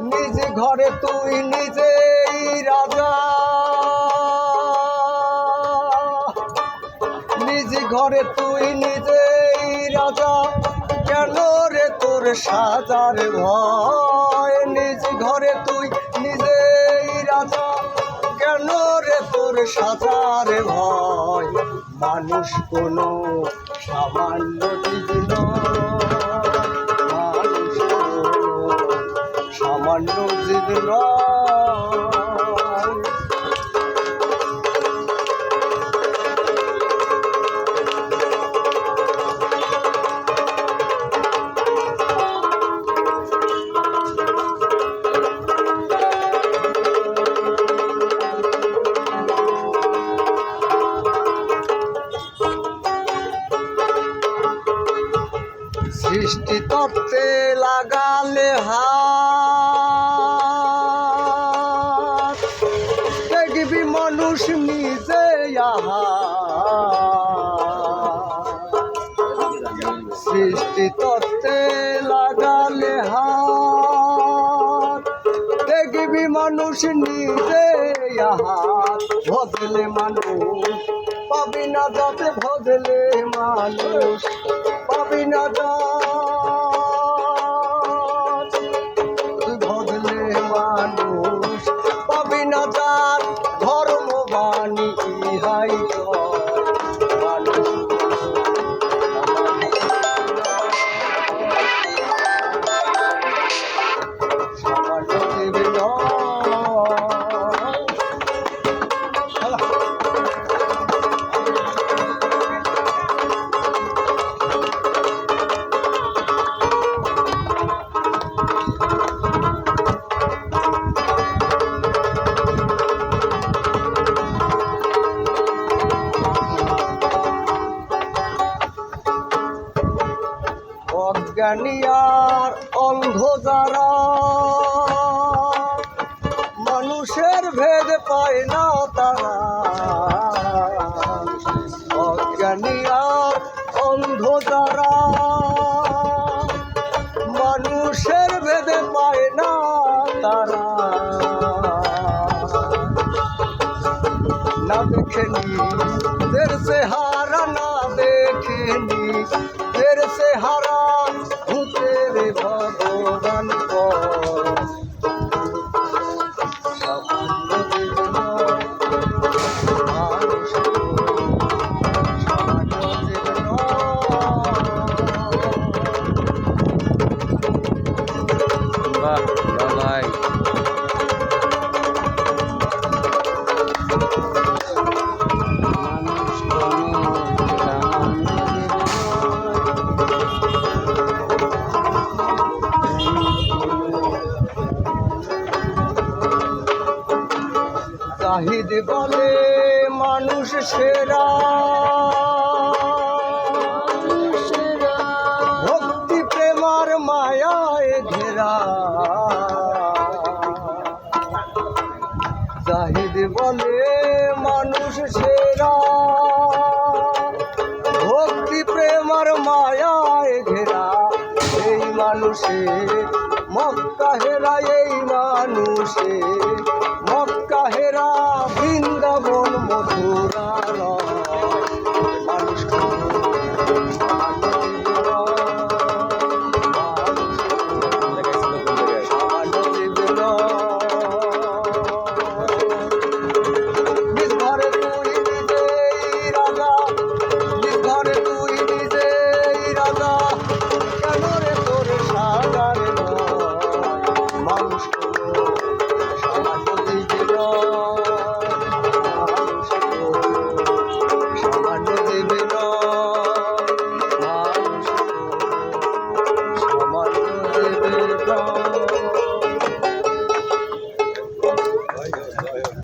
নিজ ঘরে তুই নিজেই রাজা। নিজ ঘরে তুই নিজেই রাজা। কেন রে তোর সাজার ভয়? নিজ ঘরে তুই নিজেই রাজা। কেন রে তোর সাজার ভয়? মানুষ কোনো সামান্য জীব সামান্য তত্ত্বে লাগালে হাত। মানুষ নিজে আহা সৃষ্টি তত্ত্বে লাগালে হাত। মানুষ নিজে হাত ভজলে মানুষ, পাবি না যাতে ভজলে মানুষ, পাবি না যাত পাবি অজ্ঞানী আর অন্ধ যারা। মানুষের ভেদ পায় না তারা। অজ্ঞানী আর অন্ধ যারা। মানুষের ভেদে পায় না তারা। না দেখেনি দের সে হারা না দেখেনি দের সে হারা বাহ জাহিদ বলে মানুষ সেরা। জাহিদ বলে, মানুষ সেরা। ভক্তি প্রেমার মায়ায় ঘেরা এই মানুষে। মক্কা হেরা এই মানুষে। মক্কা হেরা বৃন্দাবন মথুরা